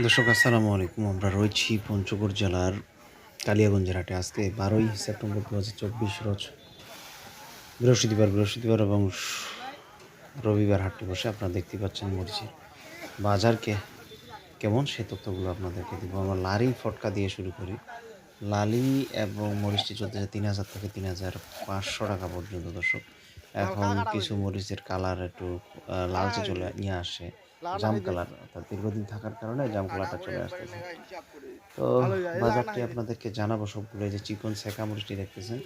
দর্শক আসসালামু আলাইকুম। আমরা রয়েছি পঞ্চগড় জেলার কালিয়াগঞ্জের হাটে। আজকে বারোই সেপ্টেম্বর দু হাজার চব্বিশ রোজ বৃহস্পতিবার বৃহস্পতিবার এবং রবিবার হাটটি বসে আপনারা দেখতে পাচ্ছেন মরিচের বাজারকে কেমন সে তথ্যগুলো আপনাদেরকে দিব। আমরা লারি ফটকা দিয়ে শুরু করি। লালি এবং মরিচটি চলতেছে তিন হাজার থেকে তিন হাজার পাঁচশো টাকা পর্যন্ত দর্শক। এখন কিছু মরিচের কালার একটু লালচে চলে নিয়ে আসে। জাম কালার অর্থাৎ দীর্ঘদিন থাকার কারণে জাম কালারটা চলে আসতেছে। তো বাজারটি আপনাদেরকে জানাব সবগুলো এই যে চিকন শেখা মরিচটি দেখতেছেন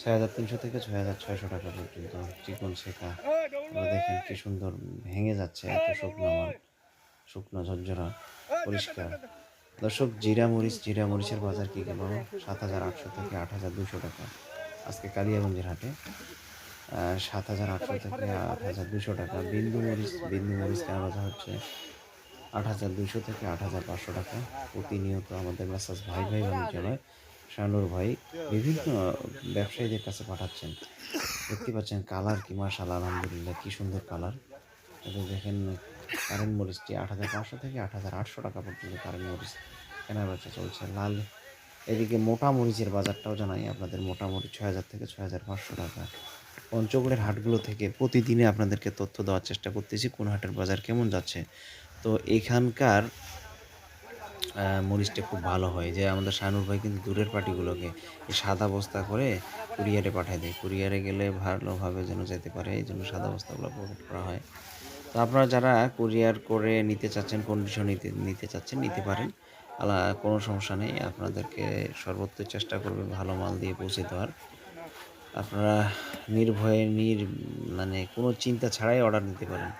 ছয় হাজার তিনশো থেকে ছয় হাজার ছয়শো টাকা পর্যন্ত চিকন শেখা। দেখেন কি সুন্দর ভেঙে যাচ্ছে এত শুকনো মাল শুকনো ঝরঝরা পরিষ্কার। দর্শক জিরা মরিচ জিরা মরিচের বাজার কি গেল সাত হাজার আটশো থেকে আট হাজার দুশো টাকা। আজকে কালিয়াগঞ্জের হাটে সাত হাজার আটশো থেকে আট হাজার দুশো টাকা। বিন্দু মরিচ বিন্দু মরিচ কেনা হচ্ছে আট হাজার দুশো থেকে আট হাজার পাঁচশো টাকা। প্রতিনিয়ত আমাদের মেসাজ ভাই ভাই বাণিজ্যালয় শানুর ভাই বিভিন্ন ব্যবসায়ীদের কাছে পাঠাচ্ছেন। দেখতে পাচ্ছেন কালার কি মাশাল আলহামদুলিল্লাহ, কী সুন্দর কালার। এটা দেখেন কারেন্ট মরিচটি আট হাজার পাঁচশো থেকে আট হাজার আটশো টাকা পর্যন্ত কারেন্ট মরিচ কেনা বেচা চলছে। লাল, এদিকে মোটা মরিচের বাজারটাও জানাই আপনাদের মোটা মরিচ ছয় হাজার থেকে ছয় হাজার পাঁচশো টাকা। পঞ্চগড়ের হাটগুলো থেকে প্রতিদিনে আপনাদেরকে তথ্য দেওয়ার চেষ্টা করতেছি, কোন হাটের বাজার কেমন যাচ্ছে। তো এখানকার মরিচটা খুব ভালো হয়। যে আমাদের শানুর ভাই কিন্তু দূরের পার্টিগুলোকে সাদা বস্তা করে কুরিয়ারে পাঠায় দেয়। কুরিয়ারে গেলে ভালোভাবে যেন যেতে পারে, এই জন্য সাদা বস্তাগুলো প্রোভাইড করা হয়। তো আপনারা যারা কুরিয়ার করে নিতে চাচ্ছেন কন্ডিশন নিতে নিতে চাচ্ছেন, নিতে পারেন। আলা কোনো সমস্যা নেই। আপনাদেরকে সর্বোচ্চ চেষ্টা করবে ভালো মাল দিয়ে পৌঁছে দেওয়ার। আপনারা নির্ভয়ে, নির মানে কোনো চিন্তা ছাড়াই অর্ডার নিতে পারেন।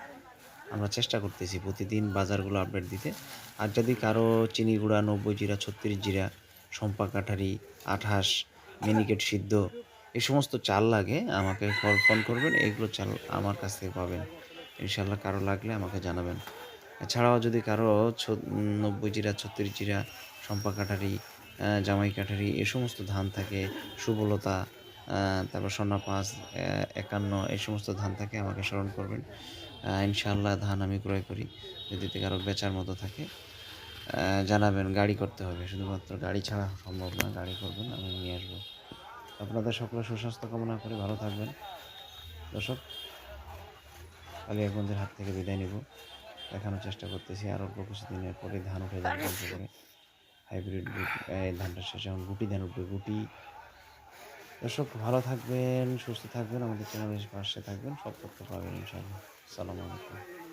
আমরা চেষ্টা করতেছি প্রতিদিন বাজারগুলো আপডেট দিতে। আর যদি কারও চিনি গুঁড়া, নব্বই জিরা, ছত্রিশ জিরা সম্পা কাঠারি আঠাশ, মিনিকেট সিদ্ধ, এই সমস্ত চাল লাগে, আমাকে ফোন- ফোন করবেন এইগুলো চাল আমার কাছ থেকে পাবেন। ইনশাল্লাহ কারও লাগলে আমাকে জানাবেন। এছাড়াও যদি কারও নব্বই জিরা, ছত্রিশ জিরা সম্পা কাঠারি জামাই কাঠারি, এ সমস্ত ধান থাকে, সুবলতা তারপর সোনা পাঁচ একান্ন এই সমস্ত ধান থাকে আমাকে স্মরণ করবেন। আহ, ইনশাআল্লাহ ধান আমি ক্রয় করি যদি থেকে আরও বেচার মতো থাকে। জানাবেন গাড়ি করতে হবে শুধুমাত্র গাড়ি ছাড়া সম্ভব না গাড়ি করবেন আমি নিয়ে আসব। আপনাদের সকলে সুস্বাস্থ্য কামনা করে ভালো থাকবেন। দর্শক কালিয়াগঞ্জের হাত থেকে বিদায় নিব। দেখানোর চেষ্টা করতেছি আর অল্প কিছুদিনের পরে ধান উঠে যাবে হাইব্রিড ধানটা শেষে এখন গুটি ধান উঠবে গুটি দর্শক ভালো থাকবেন, সুস্থ থাকবেন, আমাদের চ্যানেল পাশে থাকবেন, সব তথ্য পাবেন ইনশাআল্লাহ। সালাম আলাইকুম।